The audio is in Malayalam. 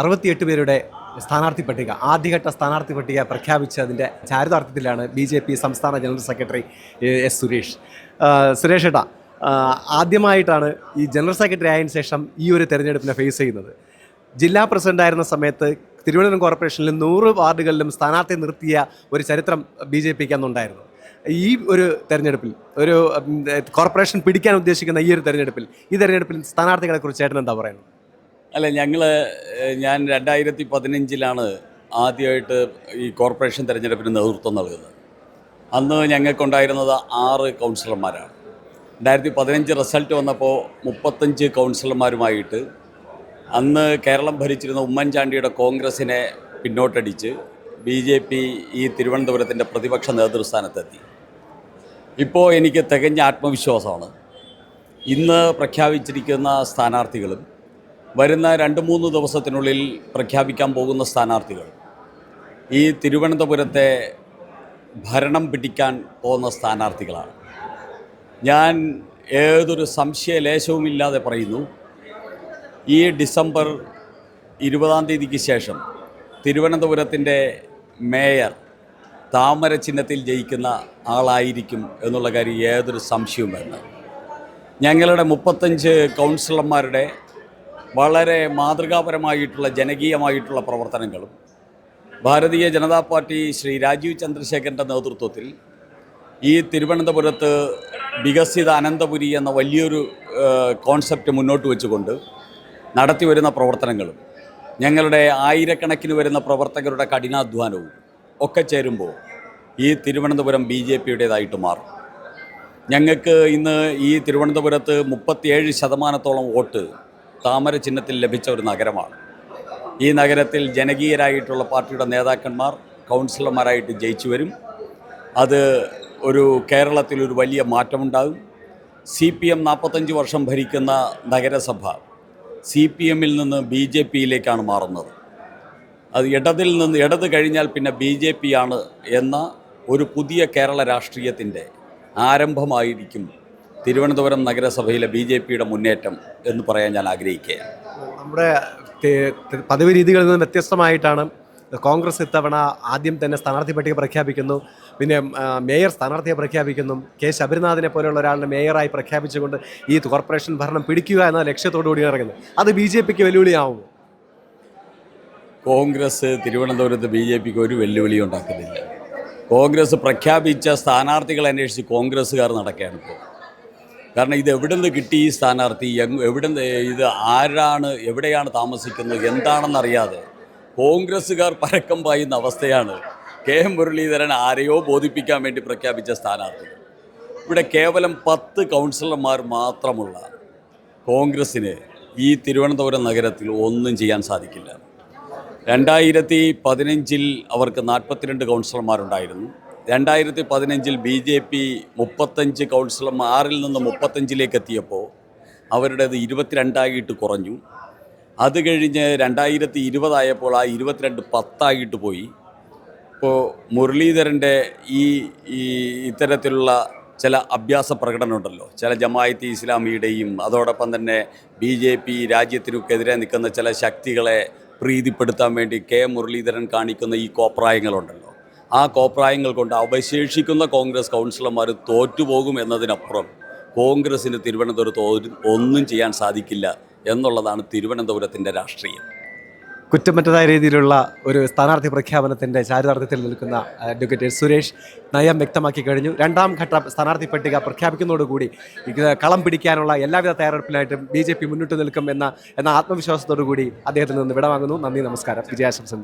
അറുപത്തിയെട്ട് പേരുടെ സ്ഥാനാർത്ഥി പട്ടിക ആദ്യഘട്ട സ്ഥാനാർത്ഥി പട്ടിക പ്രഖ്യാപിച്ചതിന്റെ ചാരിതാർത്ഥ്യത്തിലാണ് ബി ജെ പി സംസ്ഥാന general secretary S Suresh. Suresh ഏട്ടാ ആദ്യമായിട്ടാണ് ഈ ജനറൽ സെക്രട്ടറി ആയതിനു ശേഷം ഈ ഒരു തെരഞ്ഞെടുപ്പിനെ ഫേസ് ചെയ്യുന്നത്. ജില്ലാ പ്രസിഡന്റ് ആയിരുന്ന സമയത്ത് തിരുവനന്തപുരം കോർപ്പറേഷനിൽ നൂറ് വാർഡുകളിലും സ്ഥാനാർത്ഥി നിർത്തിയ ഒരു ചരിത്രം ബി ജെ പിക്ക് അന്നുണ്ടായിരുന്നു. ഈ ഒരു തെരഞ്ഞെടുപ്പിൽ ഒരു കോർപ്പറേഷൻ പിടിക്കാൻ ഉദ്ദേശിക്കുന്ന ഈ ഒരു തെരഞ്ഞെടുപ്പിൽ ഈ തെരഞ്ഞെടുപ്പിൽ സ്ഥാനാർത്ഥികളെ കുറിച്ച് ചേട്ടൻ എന്താ പറയുന്നത്? അല്ല ഞങ്ങൾ ഞാൻ രണ്ടായിരത്തി പതിനഞ്ചിലാണ് ആദ്യമായിട്ട് ഈ കോർപ്പറേഷൻ തിരഞ്ഞെടുപ്പിന് നേതൃത്വം നൽകുന്നത്. അന്ന് ഞങ്ങൾക്കുണ്ടായിരുന്നത് ആറ് കൗൺസിലർമാരാണ്. രണ്ടായിരത്തി പതിനഞ്ച് റിസൾട്ട് വന്നപ്പോൾ മുപ്പത്തഞ്ച് കൗൺസിലർമാരുമായിട്ട് അന്ന് കേരളം ഭരിച്ചിരുന്ന ഉമ്മൻചാണ്ടിയുടെ കോൺഗ്രസിനെ പിന്നോട്ടടിച്ച് ബി ജെ പി ഈ തിരുവനന്തപുരത്തിന്റെ പ്രതിപക്ഷ നേതൃസ്ഥാനത്തെത്തി. ഇപ്പോൾ എനിക്ക് തികഞ്ഞ ആത്മവിശ്വാസമാണ്. ഇന്ന് പ്രഖ്യാപിച്ചിരിക്കുന്ന സ്ഥാനാർത്ഥികളും വരുന്ന രണ്ട് മൂന്ന് ദിവസത്തിനുള്ളിൽ പ്രഖ്യാപിക്കാൻ പോകുന്ന സ്ഥാനാർത്ഥികൾ. ഈ തിരുവനന്തപുരത്തെ ഭരണം പിടിക്കാൻ പോകുന്ന സ്ഥാനാർത്ഥികളാണ്. ഞാൻ ഏതൊരു സംശയലേശവുമില്ലാതെ പറയുന്നു ഈ ഡിസംബർ ഇരുപതാം തീയതിക്ക് ശേഷം തിരുവനന്തപുരത്തിന്റെ മേയർ താമര ചിഹ്നത്തിൽ ജയിക്കുന്ന ആളായിരിക്കും എന്നുള്ള കാര്യം ഏതൊരു സംശയവും വേണ്ട ഞങ്ങളുടെ മുപ്പത്തഞ്ച് കൗൺസിലർമാരുടെ വളരെ മാതൃകാപരമായിട്ടുള്ള ജനകീയമായിട്ടുള്ള പ്രവർത്തനങ്ങളും ഭാരതീയ ജനതാ പാർട്ടി ശ്രീ രാജീവ് ചന്ദ്രശേഖരന്റെ നേതൃത്വത്തിൽ ഈ തിരുവനന്തപുരത്ത് വികസിത അനന്തപുരി എന്ന വലിയൊരു കോൺസെപ്റ്റ് മുന്നോട്ട് വെച്ചുകൊണ്ട് നടത്തിവരുന്ന പ്രവർത്തനങ്ങളും ഞങ്ങളുടെ ആയിരക്കണക്കിന് വരുന്ന പ്രവർത്തകരുടെ കഠിനാധ്വാനവും ഒക്കെ ചേരുമ്പോൾ ഈ തിരുവനന്തപുരം ബി ജെ പിയുടേതായിട്ട് മാറും. ഞങ്ങൾക്ക് ഇന്ന് ഈ തിരുവനന്തപുരത്ത് മുപ്പത്തിയേഴ് ശതമാനത്തോളം വോട്ട് താമര ചിഹ്നത്തിൽ ലഭിച്ച ഒരു നഗരമാണ്. ഈ നഗരത്തിൽ ജനകീയരായിട്ടുള്ള പാർട്ടിയുടെ നേതാക്കന്മാർ കൗൺസിലർമാരായിട്ട് ജയിച്ചു വരും. അത് ഒരു കേരളത്തിൽ ഒരു വലിയ മാറ്റമുണ്ടാകും. സി പി എം നാൽപ്പത്തഞ്ച് വർഷം ഭരിക്കുന്ന നഗരസഭ സി പി എമ്മിൽ നിന്ന് ബി ജെ പിയിലേക്കാണ് മാറുന്നത്. അത് ഇടതിൽ നിന്ന് ഇടത് കഴിഞ്ഞാൽ പിന്നെ ബി ജെ പി ആണ് എന്ന ഒരു പുതിയ കേരള രാഷ്ട്രീയത്തിന്റെ ആരംഭമായിരിക്കും തിരുവനന്തപുരം നഗരസഭയിലെ ബി ജെ പിയുടെ മുന്നേറ്റം എന്ന് പറയാൻ ഞാൻ ആഗ്രഹിക്കുകയാണ്. നമ്മുടെ പതിവ് രീതികളിൽ നിന്ന് വ്യത്യസ്തമായിട്ടാണ് കോൺഗ്രസ് ഇത്തവണ ആദ്യം തന്നെ സ്ഥാനാർത്ഥി പട്ടിക പ്രഖ്യാപിക്കുന്നു. പിന്നെ മേയർ സ്ഥാനാർത്ഥിയെ പ്രഖ്യാപിക്കുന്നു. കെ ശബരിനാഥിനെ പോലെയുള്ള ഒരാളിനെ മേയറായി പ്രഖ്യാപിച്ചുകൊണ്ട് ഈ കോർപ്പറേഷൻ ഭരണം പിടിക്കുക എന്ന ലക്ഷ്യത്തോടു കൂടി ഇറങ്ങുന്നത് അത് ബി ജെ പിക്ക് വെല്ലുവിളിയാവും. കോൺഗ്രസ് തിരുവനന്തപുരത്ത് ബി ജെ പിക്ക് ഒരു വെല്ലുവിളി ഉണ്ടാക്കുന്നില്ല. കോൺഗ്രസ് പ്രഖ്യാപിച്ച സ്ഥാനാർത്ഥികളെ അന്വേഷിച്ച് കോൺഗ്രസ്സുകാർ നടക്കുകയാണ് ഇപ്പോൾ. കാരണം ഇത് എവിടെ നിന്ന് കിട്ടി ഈ സ്ഥാനാർത്ഥി? എവിടെ ഇത് ആരാണ്? എവിടെയാണ് താമസിക്കുന്നത്? എന്താണെന്നറിയാതെ കോൺഗ്രസ്സുകാർ പരക്കം പായുന്ന അവസ്ഥയാണ് കെ എം മുരളീധരൻ ആരെയോ ബോധിപ്പിക്കാൻ വേണ്ടി പ്രഖ്യാപിച്ച സ്ഥാനാർത്ഥി ഇവിടെ കേവലം പത്ത് കൗൺസിലർമാർ മാത്രമുള്ള കോൺഗ്രസ്സിന് ഈ തിരുവനന്തപുരം നഗരത്തിൽ ഒന്നും ചെയ്യാൻ സാധിക്കില്ല. രണ്ടായിരത്തി പതിനഞ്ചിൽ അവർക്ക് നാൽപ്പത്തിരണ്ട് കൗൺസിലർമാരുണ്ടായിരുന്നു. രണ്ടായിരത്തി പതിനഞ്ചിൽ ബി ജെ പി മുപ്പത്തഞ്ച് കൗൺസിലർമാർ ആറിൽ നിന്ന് മുപ്പത്തഞ്ചിലേക്ക് എത്തിയപ്പോൾ അവരുടേത് ഇരുപത്തിരണ്ടായിട്ട് കുറഞ്ഞു. അത് കഴിഞ്ഞ് രണ്ടായിരത്തി ഇരുപതായപ്പോൾ ആ ഇരുപത്തിരണ്ട് പത്തായിട്ട് പോയി. ഇപ്പോൾ മുരളീധരന്റെ ഈ ഈ ഇത്തരത്തിലുള്ള ചില അഭ്യാസ പ്രകടനമുണ്ടല്ലോ. ചില ജമായത്ത് ഇസ്ലാമിയുടെയും അതോടൊപ്പം തന്നെ ബി ജെ പി രാജ്യത്തിനൊക്കെതിരെ നിൽക്കുന്ന ചില ശക്തികളെ പ്രീതിപ്പെടുത്താൻ വേണ്ടി കെ മുരളീധരൻ കാണിക്കുന്ന ഈ കോപ്രായങ്ങളുണ്ടല്ലോ. ആ കോപ്രായങ്ങൾ കൊണ്ട് അവശേഷിക്കുന്ന കോൺഗ്രസ് കൗൺസിലർമാർ തോറ്റുപോകും എന്നതിനപ്പുറം കോൺഗ്രസ്സിന് തിരുവനന്തപുരത്ത് ഒന്നും ചെയ്യാൻ സാധിക്കില്ല എന്നുള്ളതാണ് തിരുവനന്തപുരത്തിന്റെ രാഷ്ട്രീയം. കുറ്റമറ്റതായ രീതിയിലുള്ള ഒരു സ്ഥാനാർത്ഥി പ്രഖ്യാപനത്തിന്റെ ചാരിതാർത്ഥ്യത്തിൽ നിൽക്കുന്ന അഡ്വക്കേറ്റ് സുരേഷ് നയം വ്യക്തമാക്കി കഴിഞ്ഞു. രണ്ടാം ഘട്ട സ്ഥാനാർത്ഥി പട്ടിക പ്രഖ്യാപിക്കുന്നതോടുകൂടി കളം പിടിക്കാനുള്ള എല്ലാവിധ തയ്യാറെടുപ്പിലായിട്ടും ബി ജെ പി മുന്നിട്ട് നിൽക്കും എന്ന എന്ന ആത്മവിശ്വാസത്തോടു കൂടി അദ്ദേഹത്തിൽ നിന്ന് വിടവാങ്ങുന്നു. നന്ദി നമസ്കാരം. വിജയാശംസ